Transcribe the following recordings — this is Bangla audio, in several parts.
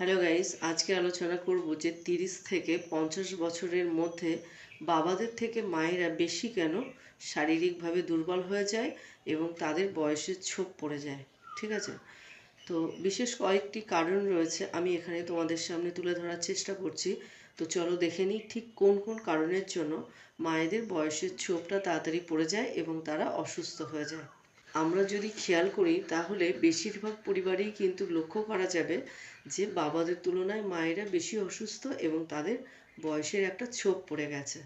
হ্যালো গাইস আজকে আলোচনা করব যে তিরিশ থেকে পঞ্চাশ বছরের মধ্যে বাবাদের থেকে মায়েরা বেশি কেন শারীরিকভাবে দুর্বল হয়ে যায় এবং তাদের বয়সের ছোপ পড়ে যায়? ঠিক আছে? তো বিশেষ কয়েকটি কারণ রয়েছে আমি এখানে তোমাদের সামনে তুলে ধরার চেষ্টা করছি। তো চলো দেখে নিই ঠিক কোন কোন কারণের জন্য মায়েদের বয়সের ছোপটা তাড়াতাড়ি পড়ে যায় এবং তারা অসুস্থ হয়ে যায়। আমরা যদি খেয়াল করি, তাহলে বেশিরভাগ পরিবারেই কিন্তু লক্ষ্য করা যাবে যে, বাবাদের তুলনায় মায়েরা বেশি অসুস্থ এবং তাদের বয়সের একটা ছোপ পড়ে গেছে।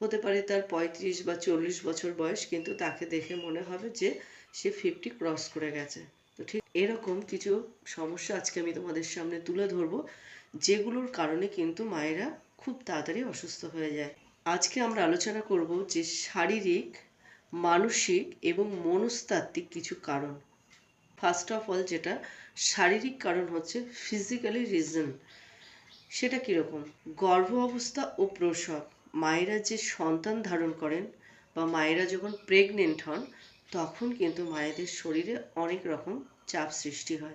হতে পারে তার পঁয়ত্রিশ বা চল্লিশ বছর বয়স, কিন্তু তাকে দেখে মনে হবে যে, সে ফিফটি ক্রস করে গেছে। তো ঠিক এরকম কিছু সমস্যা আজকে আমি তোমাদের সামনে তুলে ধরবো, যেগুলোর কারণে কিন্তু মায়েরা খুব তাড়াতাড়ি অসুস্থ হয়ে যায়। আজকে আমরা আলোচনা করব যে শারীরিক মানসিক এবং মনস্তাত্ত্বিক কিছু কারণ। ফার্স্ট অফ অল যেটা, শারীরিক কারণ হচ্ছে ফিজিক্যালি রিজন সেটা কীরকম? গর্ভ অবস্থা ও প্রসব। মায়েরা যে সন্তান ধারণ করেন বা মায়েরা যখন প্রেগনেন্ট হন, তখন কিন্তু মায়েদের শরীরে অনেক রকম চাপ সৃষ্টি হয়।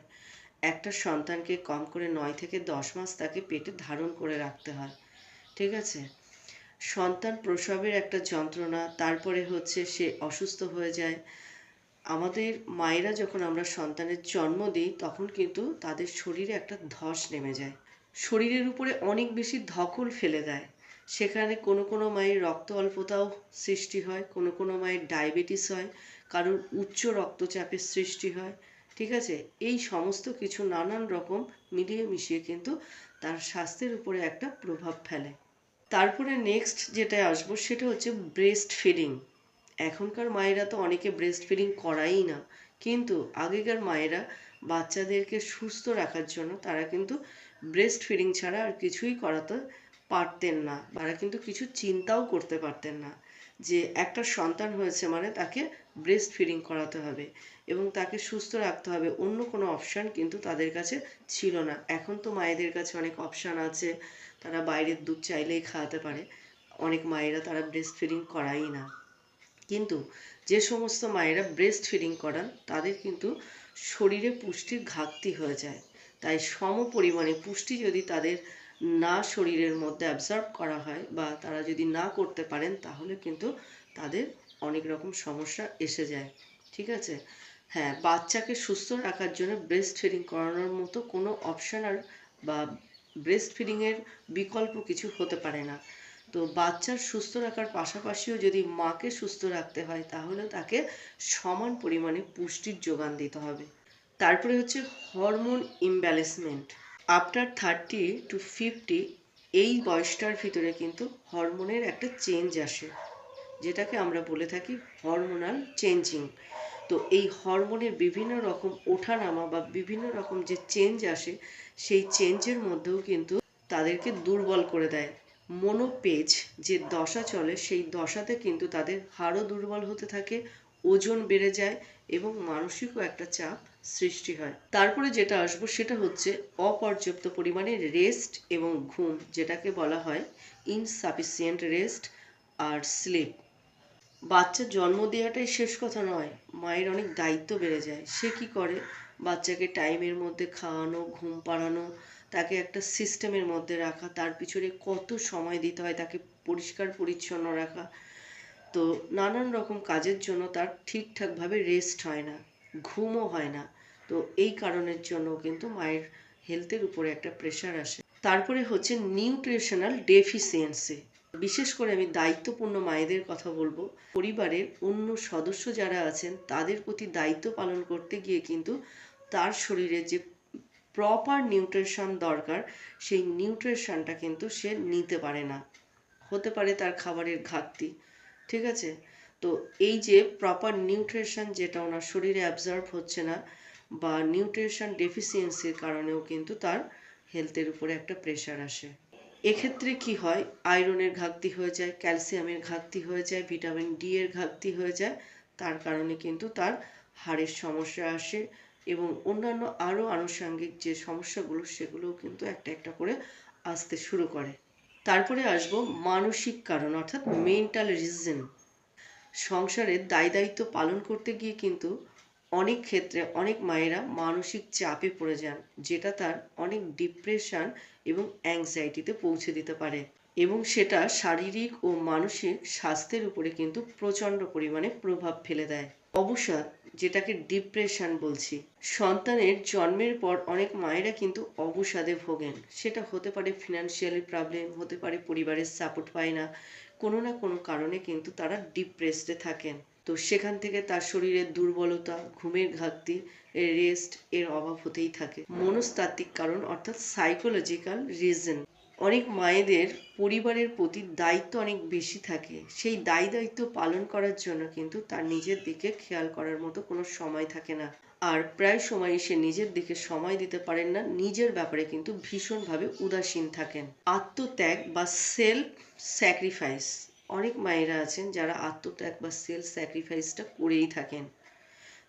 একটা সন্তানকে কম করে নয় থেকে দশ মাস তাকে পেটে ধারণ করে রাখতে হয়। ঠিক আছে? সন্তান প্রসবের একটা যন্ত্রণা, তারপরে হচ্ছে সে অসুস্থ হয়ে যায়। আমাদের মায়েরা যখন আমরা সন্তানের জন্ম দিই, তখন কিন্তু তাদের শরীরে একটা ধস নেমে যায়। শরীরের উপরে অনেক বেশি ধকল ফেলে দেয়। সেখানে কোনো কোনো মায়ের রক্ত অল্পতাও সৃষ্টি হয়, কোনো কোনো মায়ের ডায়াবেটিস হয়, কারোর উচ্চ রক্তচাপের সৃষ্টি হয়, ঠিক আছে? এই সমস্ত কিছু নানান রকম মিলিয়ে মিশিয়ে কিন্তু তার স্বাস্থ্যের উপরে একটা প্রভাব ফেলে। তারপরে নেক্সট যেটা আসব সেটা হচ্ছে ব্রেস্ট ফিডিং এখনকার মায়েরা তো অনেকে ব্রেস্ট ফিডিং করাই না, কিন্তু আগেকার মায়েরা বাচ্চাদেরকে সুস্থ রাখার জন্য তারা কিন্তু ব্রেস্ট ফিডিং ছাড়া আর কিছুই করাতে পারতেন না। তারা কিন্তু কিছু চিন্তাও করতে পারতেন না যে একটা সন্তান হয়েছে মানে তাকে ব্রেস্ট ফিডিং করাতে হবে এবং তাকে সুস্থ রাখতে হবে। অন্য কোনো অপশান কিন্তু তাদের কাছে ছিল না। এখন তো মায়েদের কাছে অনেক অপশান আছে। তারা বাইরের দুধ চাইলেই খাওয়াতে পারে। অনেক মায়েরা তারা ব্রেস্ট ফিডিং করাই না। কিন্তু যে সমস্ত মায়েরা ব্রেস্ট ফিডিং করান, তাদের কিন্তু শরীরে পুষ্টির ঘাটতি হয়ে যায়। তাই সম পরিমাণে পুষ্টি যদি তাদের না শরীরের মধ্যে অ্যাবজর্ব করা হয় বা তারা যদি না করতে পারেন, তাহলে কিন্তু তাদের অনেক রকম সমস্যা এসে যায়, ঠিক আছে? হ্যাঁ বাচ্চাকে সুস্থ রাখার জন্য ব্রেস্ট ফিডিং করানোর মতো কোনো অপশান আর বা ব্রেস্ট ফিডিংয়ের বিকল্প কিছু হতে পারে না। তো বাচ্চার সুস্থ রাখার পাশাপাশিও যদি মাকে সুস্থ রাখতে হয়, তাহলে তাকে সমান পরিমাণে পুষ্টির যোগান দিতে হবে। তারপরে হচ্ছে hormone imbalancement after thirty to fifty এই বয়সটার ভিতরে কিন্তু হরমোনের একটা চেঞ্জ আসে। যেটাকে আমরা বলে থাকি হরমোনাল চেঞ্জিং তো এই হরমোনের বিভিন্ন রকম ওঠানামা বা বিভিন্ন রকম যে চেঞ্জ আসে, সেই চেঞ্জের মধ্যেও কিন্তু তাদেরকে দুর্বল করে দেয়। মনোপেজ যে দশা চলে, সেই দশাতে কিন্তু তাদের হাড়ও দুর্বল হতে থাকে, ওজন বেড়ে যায় এবং মানসিকও একটা চাপ সৃষ্টি হয়। তারপরে যেটা আসব সেটা হচ্ছে অপর্যাপ্ত পরিমাণে রেস্ট এবং ঘুম, যেটাকে বলা হয় ইনসাফিসিয়েন্ট রেস্ট আর স্লিপ বাচ্চা জন্ম দেওয়াটাই শেষ কথা নয়, মায়ের অনেক দায়িত্ব বেড়ে যায়। সে কি করে? বাচ্চাকে টাইমের মধ্যে খাওয়ানো, ঘুম পাড়ানো, তাকে একটা সিস্টেমের মধ্যে রাখা, তার পিছনে কত সময় দিতে হয়, তাকে পরিষ্কার পরিচ্ছন্ন রাখা। তো নানান রকম কাজের জন্য তার ঠিকঠাকভাবে রেস্ট হয় না, ঘুমও হয় না। তো এই কারণের জন্য কিন্তু মায়ের হেলথের উপরে একটা প্রেশার আসে। তারপরে হচ্ছে নিউট্রিশনাল ডেফিসিয়েন্সি বিশেষ করে আমি দায়িত্বপূর্ণ মায়েদের কথা বলব। পরিবারের অন্য সদস্য যারা আছেন, তাদের প্রতি দায়িত্ব পালন করতে গিয়ে কিন্তু তার শরীরে যে প্রপার নিউট্রিশন দরকার, সেই নিউট্রিশনটা কিন্তু সে নিতে পারে না। হতে পারে তার খাবারের ঘাটতি, ঠিক আছে? তো এই যে প্রপার নিউট্রিশন যেটা ওনার শরীরে অ্যাবজর্ব হচ্ছে না বা নিউট্রিশন ডেফিসিয়েন্সির কারণেও কিন্তু তার হেলথের উপরে একটা প্রেশার আসে। এক্ষেত্রে কি হয়? আয়রনের ঘাটতি হয়ে যায়, ক্যালসিয়ামের ঘাটতি হয়ে যায়, ভিটামিন ডি এর ঘাটতি হয়ে যায়। তার কারণে কিন্তু তার হাড়ের সমস্যা আসে এবং অন্যান্য আরও আনুষঙ্গিক যে সমস্যাগুলো, সেগুলোও কিন্তু একটা একটা করে আসতে শুরু করে। তারপরে আসব মানসিক কারণ, অর্থাৎ মেন্টাল রিজন সংসারের দায় দায়িত্ব পালন করতে গিয়ে কিন্তু অনেক ক্ষেত্রে অনেক মায়েরা মানসিক চাপে পড়ে যান, যেটা তার অনেক ডিপ্রেশন এবং অ্যাংজাইটিতে পৌঁছে দিতে পারে। এবং সেটা শারীরিক ও মানসিক স্বাস্থ্যের উপরে কিন্তু প্রচণ্ড পরিমাণে প্রভাব ফেলে দেয়। অবসাদ যেটাকে ডিপ্রেশন বলছি, সন্তানের জন্মের পর অনেক মায়েরা কিন্তু অবসাদে ভোগেন। সেটা হতে পারে ফিনান্সিয়ালি প্রবলেম হতে পারে পরিবারের সাপোর্ট পায় না, কোনো না কোনো কারণে কিন্তু তারা ডিপ্রেসডে থাকেন। তো সেখান থেকে তার শরীরের দুর্বলতা, ঘুমের ঘাটতি রেস্ট এর অভাব হতেই থাকে। মনস্তাত্ত্বিক কারণ অর্থাৎ সাইকোলজিক্যাল রিজন অনেক মায়েদের পরিবারের প্রতি দায়িত্ব অনেক বেশি থাকে। সেই দায়ী দায়িত্ব পালন করার জন্য কিন্তু তার নিজের দিকে খেয়াল করার মতো কোনো সময় থাকে না। আর প্রায় সময় সে নিজের দিকে সময় দিতে পারেন না, নিজের ব্যাপারে কিন্তু ভীষণভাবে উদাসীন থাকেন। আত্মত্যাগ বা সেলফ স্যাক্রিফাইস অনেক মায়েরা আছেন যারা আত্মত্যাগ বা সেলফ স্যাক্রিফাইসটা করেই থাকেন।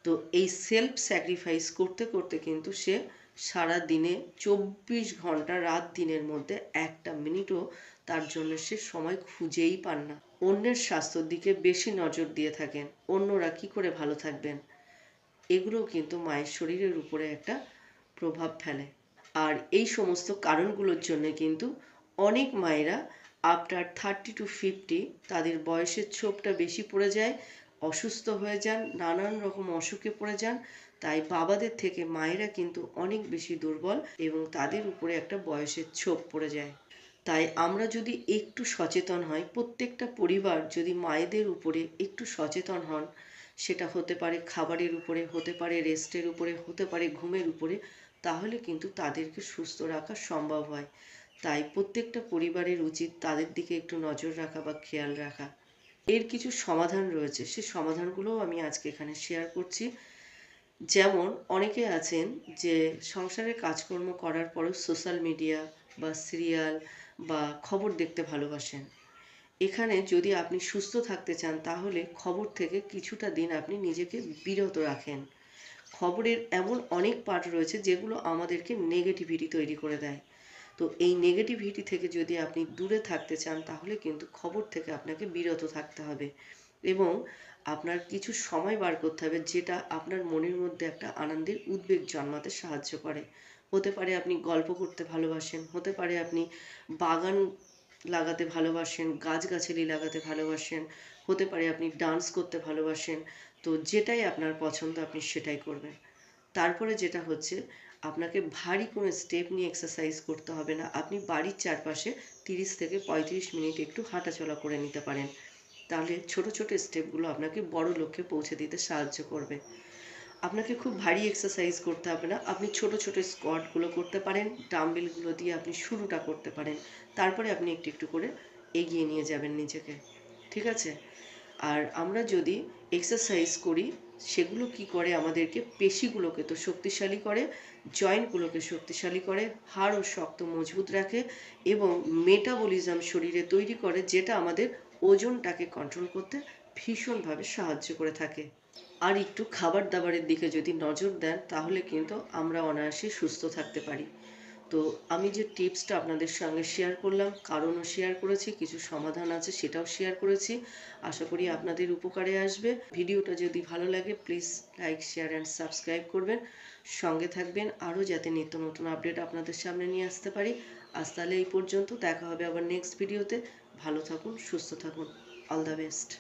তো এই সেলফ স্যাক্রিফাইস করতে করতে কিন্তু সে সারা দিনে চব্বিশ ঘণ্টা, রাত দিনের মধ্যে একটা মিনিটও তার জন্য সে সময় খুঁজেই পান না। অন্যের স্বাস্থ্যর দিকে বেশি নজর দিয়ে থাকেন। অন্যরা কি করে ভালো থাকবেন? এগুলোও কিন্তু মায়ের শরীরের উপরে একটা প্রভাব ফেলে। আর এই সমস্ত কারণগুলোর জন্য কিন্তু অনেক মায়েরা আফটার থার্টি টু ফিফটি তাদের বয়সের ছোপটা বেশি পড়ে যায়, অসুস্থ হয়ে যান, নানান রকম অসুখে পড়ে যান। তাই বাবাদের থেকে মায়েরা কিন্তু অনেক বেশি দুর্বল এবং তাদের উপরে একটা বয়সের ছোপ পড়ে যায়। তাই আমরা যদি একটু সচেতন হয় প্রত্যেকটা পরিবার যদি মায়েদের উপরে একটু সচেতন হন, সেটা হতে পারে খাবারের উপরে, হতে পারে রেস্টের উপরে, হতে পারে ঘুমের উপরে, তাহলে কিন্তু তাদেরকে সুস্থ রাখা সম্ভব হয়। তাই প্রত্যেকটা পরিবারের উচিত তাদের দিকে একটু নজর রাখা বা খেয়াল রাখা। এর কিছু সমাধান রয়েছে। সে সমাধানগুলোও আমি আজকে এখানে শেয়ার করছি। যেমন অনেকে আছেন যে সংসারের কাজকর্ম করার পরেও সোশ্যাল মিডিয়া বা সিরিয়াল বা খবর দেখতে ভালোবাসেন। এখানে যদি আপনি সুস্থ থাকতে চান, তাহলে খবর থেকে কিছুটা দিন আপনি নিজেকে বিরত রাখেন। খবরের এমন অনেক পার্ট রয়েছে যেগুলো আমাদেরকে নেগেটিভিটি তৈরি করে দেয়। তো এই নেগেটিভিটি থেকে যদি আপনি দূরে থাকতে চান, তাহলে কিন্তু খবর থেকে আপনাকে বিরত থাকতে হবে এবং আপনার কিছু সময় বার করতে হবে যেটা আপনার মনের মধ্যে একটা আনন্দের উদ্বেগ জন্মাতে সাহায্য করে। হতে পারে আপনি গল্প করতে ভালোবাসেন, হতে পারে আপনি বাগান লাগাতে ভালোবাসেন, গাছগাছালি লাগাতে ভালোবাসেন, হতে পারে আপনি ডান্স করতে ভালোবাসেন, তো যেটাই আপনার পছন্দ আপনি সেটাই করবেন। তারপরে যেটা হচ্ছে আপনাকে ভারী কোনো স্টেপ নিয়ে এক্সারসাইজ করতে হবে না। আপনি বাড়ির চারপাশে তিরিশ থেকে পঁয়ত্রিশ মিনিট একটু হাঁটাচলা করে নিতে পারেন। তাহলে ছোট ছোট স্টেপগুলো আপনাকে বড় লক্ষ্যে পৌঁছে দিতে সাহায্য করবে। আপনাকে খুব ভারী এক্সারসাইজ করতে হবে না। আপনি ছোট ছোট স্কোয়াটগুলো করতে পারেন ডাম্বেলগুলো দিয়ে আপনি শুরুটা করতে পারেন। তারপরে আপনি একটু একটু করে এগিয়ে নিয়ে যাবেন নিজেকে। ঠিক আছে? আর আমরা যদি এক্সারসাইজ করি সেগুলো কি করে আমাদেরকে পেশিগুলোকে তো শক্তিশালী করে, জয়েন্টগুলোকে শক্তিশালী করে, হাড়ও শক্ত মজবুত রাখে এবং মেটাবলিজম শরীরে তৈরি করে যেটা আমাদের ওজনটাকে কন্ট্রোল করতে ভীষণভাবে সাহায্য করে থাকে। আর একটু খাবার দাবারের দিকে যদি নজর দেন তাহলে কিন্তু আমরা অনায়াসে সুস্থ থাকতে পারি। তো আমি যে টিপসটা আপনাদের সঙ্গে শেয়ার করলাম, কারণও শেয়ার করেছি, কিছু সমাধান আছে সেটাও শেয়ার করেছি, আশা করি আপনাদের উপকারে আসবে। ভিডিওটা যদি ভালো লাগে please like share and subscribe করবেন। সঙ্গে থাকবেন আরও যাতে নিত্য নতুন আপডেট আপনাদের সামনে নিয়ে আসতে পারি। আজ তাহলে এই পর্যন্ত, দেখা হবে আবার নেক্সট ভিডিওতে ভালো থাকুন, সুস্থ থাকুন। All the best